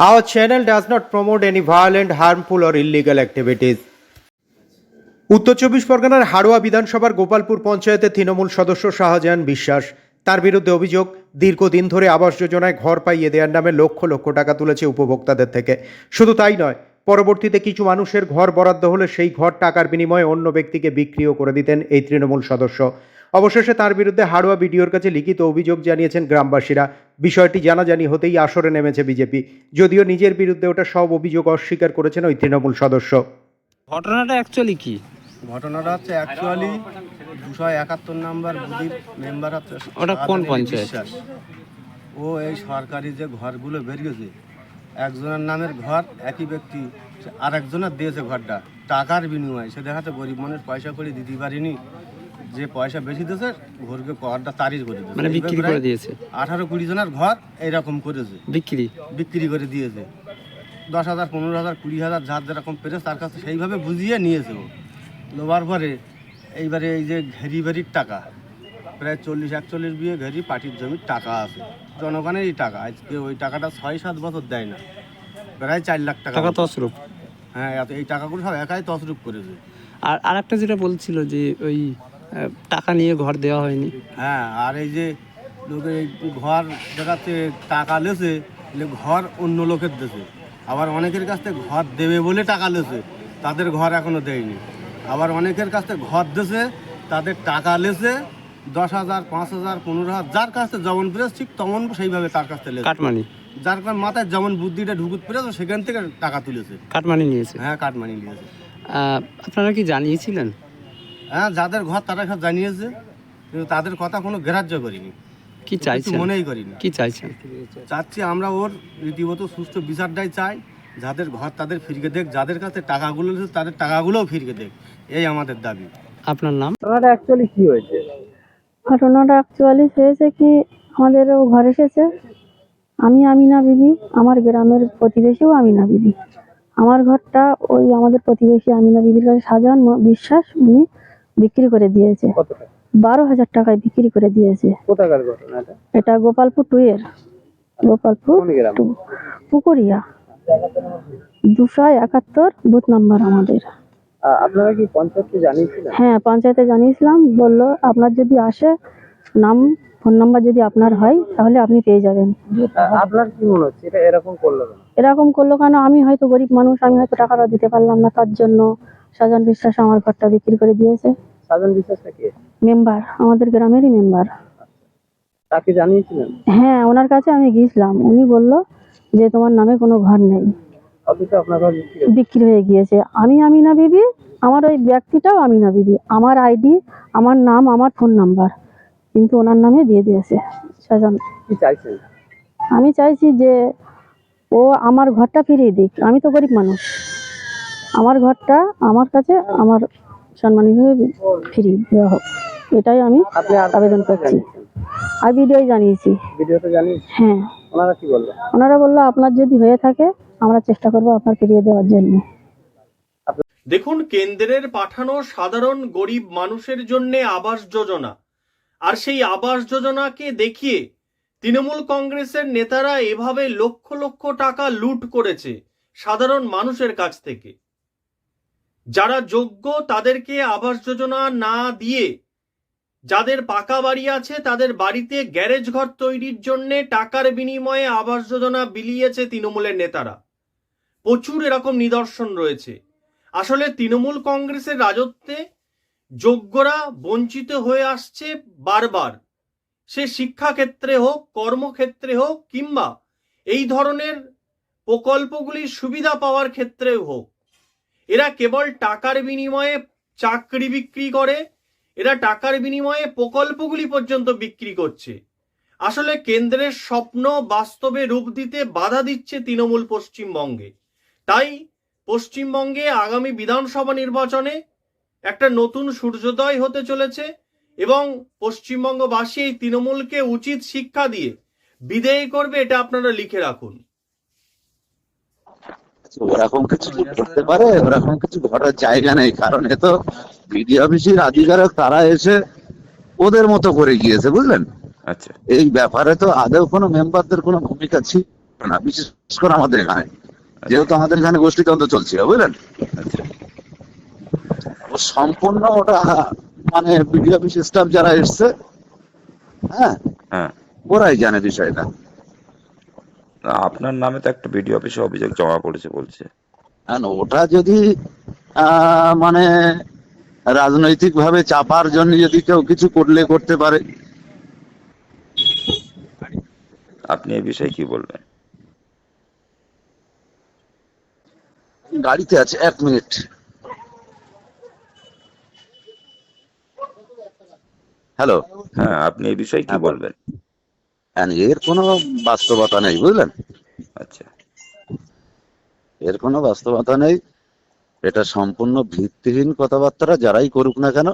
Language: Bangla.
Our channel does not promote any violent, harmful, or illegal activities. উত্তর চব্বিশ পরগনার হাড়োয়া বিধানসভার গোপালপুর পঞ্চায়েতের তৃণমূল সদস্য শাহজাহান বিশ্বাস তার বিরুদ্ধে অভিযোগ দীর্ঘদিন ধরে আবাস যোজনায় ঘর পাইয়ে দেওয়ার নামে লক্ষ লক্ষ টাকা তুলেছে উপভোক্তাদের থেকে শুধু তাই নয় পরবর্তীতে কিছু মানুষের ঘর বরাদ্দ হলে সেই ঘর টাকার বিনিময়ে অন্য ব্যক্তিকে বিক্রিও করে দিতেন এই তৃণমূল সদস্য অবশেষে তার বিরুদ্ধে হাড়োয়া বিডিওর কাছে লিখিত অভিযোগ জানিয়েছেন গ্রামবাসীরা। বিষয়টি জানাজানি হতেই আসরে নেমেছে বিজেপি। যদিও নিজের বিরুদ্ধে ওটা সব অভিযোগ অস্বীকার করেছেন ওই তৃণমূল সদস্য। ঘটনাটা অ্যাকচুয়ালি কি? ঘটনাটা হচ্ছে অ্যাকচুয়ালি দুশো একাত্তর নাম্বার বুথির মেম্বার হচ্ছে ওটা কোন পঞ্চায়েত? ও এই সরকারি যে ঘরগুলো বেরিয়েছে একজনের নামের ঘর একই ব্যক্তি আর একজনের দিয়েছে ঘরটা টাকার বিনিময়ে। সে দেখাতে গরিব মানুষ পয়সা করে দিতে পারিনি। যে পয়সা বেশি দিয়েছে ঘরকে ঘরটা তারির করে দিয়েছে। মানে বিক্রি করে দিয়েছে? আঠারো কুড়ি জনের ঘর এইরকম করেছে। বিক্রি? বিক্রি করে দিয়েছে। দশ হাজার পনেরো হাজার কুড়ি হাজার যার যেরকম পেরেছে তার কাছে সেইভাবে বুঝিয়ে নিয়েছে ও। নেওয়ার পরে এইবারে এই যে ঘেরি ভেরির টাকা প্রায় চল্লিশ একচল্লিশ বিয়ে ঘেরি পার্টির জমির টাকা আছে। জনগণেরই টাকা আজকে ওই টাকাটা ছয় সাত বছর দেয় না। প্রায় চার লাখ টাকা টাকা। তসরূপ হ্যাঁ এত- এই টাকাগুলো সব একাই তসরূপ করেছে। আর আরেকটা যেটা বলছিল যে ওই টাকা নিয়ে ঘর দেওয়া হয়নি। হ্যাঁ আর এই যে লোকে ঘর দেখাচ্ছে টাকা লেছে ঘর অন্য লোকের দেশে আবার অনেকের কাছ থেকে ঘর দেবে বলে টাকা লেছে তাদের ঘর এখনও দেয়নি। আবার অনেকের কাছ থেকে ঘর দেছে তাদের টাকা লেছে দশ হাজার পাঁচ হাজার পনেরো হাজার যার কাছ থেকে যেমন পেরেছে ঠিক তেমন সেইভাবে তার কাছ থেকে কাটমানি? যার কারণ মাথায় যেমন বুদ্ধিটা ঢুকুত পেরেছে সেখান থেকে টাকা তুলেছে। কাটমানি নিয়েছে? হ্যাঁ কাটমানি নিয়েছে। আপনারা কি জানিয়েছিলেন? হ্যাঁ যাদের ঘর তারা সব জানিয়েছে কিন্তু তাদের কথা কোনো গ্রাহ্য করিনি। কি কিছু চাইছেন? মনেই করিনি। কি চাইছেন? চাচ্ছি আমরা ওর রীতিমতো সুষ্ঠু বিচারটাই চাই যাদের ঘর তাদের ফিরিয়ে দেখ যাদের কাছে টাকাগুলো আছে, তাদের টাকাগুলোও ফিরিয়ে দেখ এই আমাদের দাবি। আপনার নাম? ঘটনাটা অ্যাকচুয়ালি হয়েছে? কি আমাদের ও ঘর এসেছে। আমি আমিনা বিবি আমার গ্রামের প্রতিবেশীও আমিনা বিবি। আমার ঘরটা ওই আমাদের প্রতিবেশী আমিনা বিবির কাছে সাজান বিশ্বাস উনি বিক্রি করে দিয়েছে। বারো হাজার টাকায় বিক্রি করে দিয়েছে। এটা? গোপালপুর টু এর। গোপালপুর টু। পুকুরিয়া। দুশো একাত্তর বুথ নাম্বার আমাদের। আপনারা কি পঞ্চায়েতকে জানিয়েছিলেন? হ্যাঁ পঞ্চায়েতে জানিয়েছিলাম। বলল আপনার যদি আসে নাম ফোন নাম্বার যদি আপনার হয় তাহলে আপনি পেয়ে যাবেন। আপনার কি মনে হচ্ছে? এটা এরকম করল কেন? এরকম করল কেন? আমি হয়তো গরিব মানুষ আমি হয়তো টাকাটা দিতে পারলাম না তার জন্য। সাজান বিশ্বাস আমার ঘরটা বিক্রি করে দিয়েছে। সাজান বিশ্বাসটা কে মেম্বার আমাদের গ্রামেরই মেম্বার। তাকে জানিয়েছিলেন? হ্যাঁ ওনার কাছে আমি গিয়েছিলাম। উনি বলল যে তোমার নামে কোনো ঘর নেই। বিক্রি হয়ে গিয়েছে। আমি আমিনা বিবি আমার ওই ব্যক্তিটাও আমিনা বিবি। আমার আইডি আমার নাম আমার ফোন নাম্বার। কিন্তু ওনার নামে দিয়ে দিয়েছে সাজান। আমি চাইছি যে ও আমার ঘরটা ফিরিয়ে দিক। আমি তো গরিব মানুষ। আমার ঘরটা আমার কাছে আমার সম্মানিতভাবে ফিরিয়ে দেওয়া হোক। এটাই আমি আবেদন করছি। আর ভিডিও জানিয়েছি। হ্যাঁ। ওনারা কি বলল? ওনারা বলল আপনার যদি হয়ে থাকে আমরা চেষ্টা করব আপনার ফিরিয়ে দেওয়ার জন্য। দেখুন কেন্দ্রের পাঠানো সাধারণ গরিব মানুষের জন্য আবাস যোজনা। আর সেই আবাস যোজনাকে দেখিয়ে তৃণমূল কংগ্রেসের নেতারা এভাবে লক্ষ লক্ষ টাকা লুট করেছে সাধারণ মানুষের কাছ থেকে। যারা যোগ্য তাদেরকে আবাস যোজনা না দিয়ে যাদের পাকা বাড়ি আছে তাদের বাড়িতে গ্যারেজ ঘর তৈরির জন্য টাকার বিনিময়ে আবাস যোজনা বিলিয়েছে তৃণমূলের নেতারা। প্রচুর এরকম নিদর্শন রয়েছে। আসলে তৃণমূল কংগ্রেসের রাজত্বে যোগ্যরা বঞ্চিত হয়ে আসছে বারবার। সে শিক্ষাক্ষেত্রে হোক, কর্মক্ষেত্রে হোক কিংবা এই ধরনের প্রকল্পগুলির সুবিধা পাওয়ার ক্ষেত্রেও হোক। এরা কেবল টাকার বিনিময়ে চাকরি বিক্রি করে, এরা টাকার বিনিময়ে প্রকল্পগুলি পর্যন্ত বিক্রি করছে। আসলে কেন্দ্রের স্বপ্ন বাস্তবে রূপ দিতে বাধা দিচ্ছে তৃণমূল পশ্চিমবঙ্গে। তাই পশ্চিমবঙ্গে আগামী বিধানসভা নির্বাচনে একটা নতুন সূর্যোদয় হতে চলেছে এবং পশ্চিমবঙ্গবাসী এই তৃণমূলকে উচিত শিক্ষা দিয়ে বিদেয় করবে, এটা আপনারা লিখে রাখুন। ওরকম কিছু কি করতে পারে ওরকম কিছু ঘটার জায়গা নেই কারণ এ তো বিডি অফিসের আধিকারিক তারা এসে ওদের মতো করে গিয়েছে বুঝলেন? আচ্ছা। এই ব্যাপারে তো আদৌ কোনো মেম্বারদের কোনো ভূমিকা ছিল না বিশেষ করে আমাদের এখানে। যেহেতু আমাদের এখানে গোষ্ঠীতন্ত্র চলছে বুঝলেন? আচ্ছা। ও সম্পূর্ণ ওটা মানে বিডি অফিস স্টাফ যারা এসছে হ্যাঁ? হ্যাঁ। ওরাই জানে বিষয়টা। আপনার নামে তো একটা বিডিও অফিসে অভিযোগ জমা পড়েছে বলছে। আর ওটা যদি মানে রাজনৈতিক ভাবে চাপার জন্য যদি কেউ কিছু করলে করতে পারে। আপনি এই বিষয়ে কি বলবেন? গাড়িতে আছে এক মিনিট। হ্যালো। হ্যাঁ আপনি এই বিষয়ে কি হ্যাঁ, বলবেন? এর কোনো বাস্তবতা নেই বুঝলেন? আচ্ছা। এর কোনো বাস্তবতা নেই। এটা সম্পূর্ণ ভিত্তিহীন কথাবার্তা যারাই করুক না কেন।